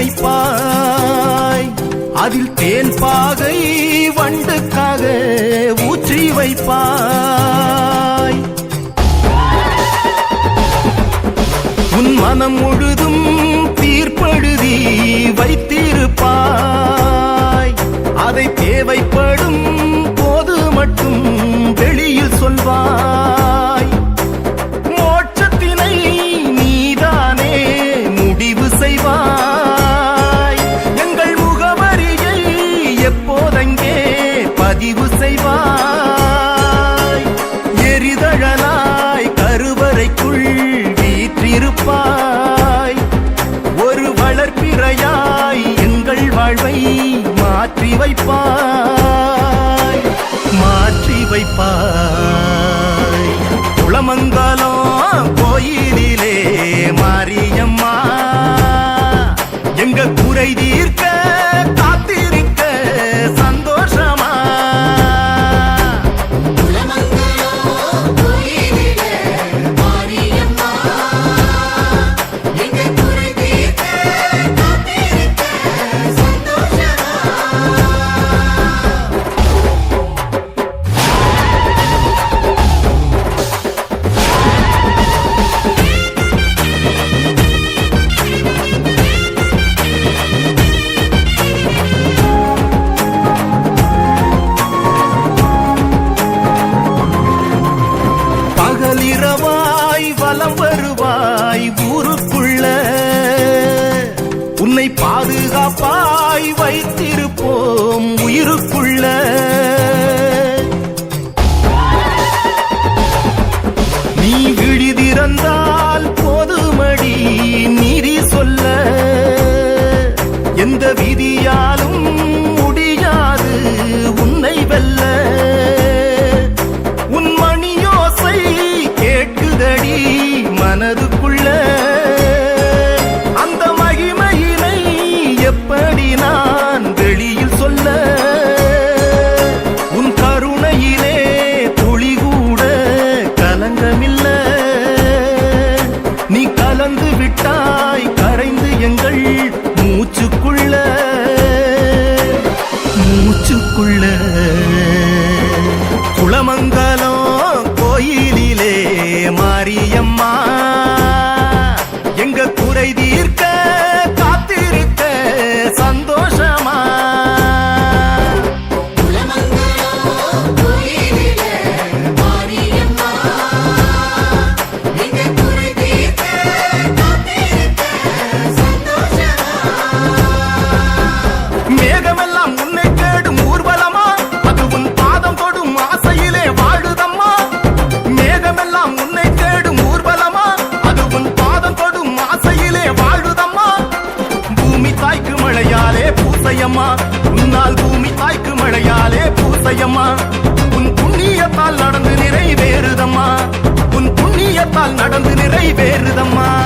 வைப்பாய். அதில் தேன் பாகை வண்டுக்காக ஊற்றி வைப்பாய். உன் மனம் முழுதும் தீர்ப்பெழுதி வைத்திருப்பாய். வைப்பாய். மாற்றி வைப்பாய். குளமங்கலம் கோயிலிலே மாரியம்மா எங்க குறை தீர்க்க வருவாய் ஊருக்குள்ள. உன்னை பாதுகாப்பாய் வைத்திருப்போம் உயிருக்குள்ள. நீ விழிதிறந்தால் போதுமடி நீதி சொல்ல. எந்த விதியால் காலத்தால் நடந்து நிறைவேறுதம்மா.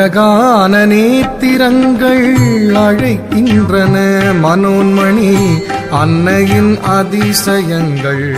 அழகான நேத்திரங்கள் அழைக்கின்றன. மனோன்மணி அன்னையின் அதிசயங்கள்.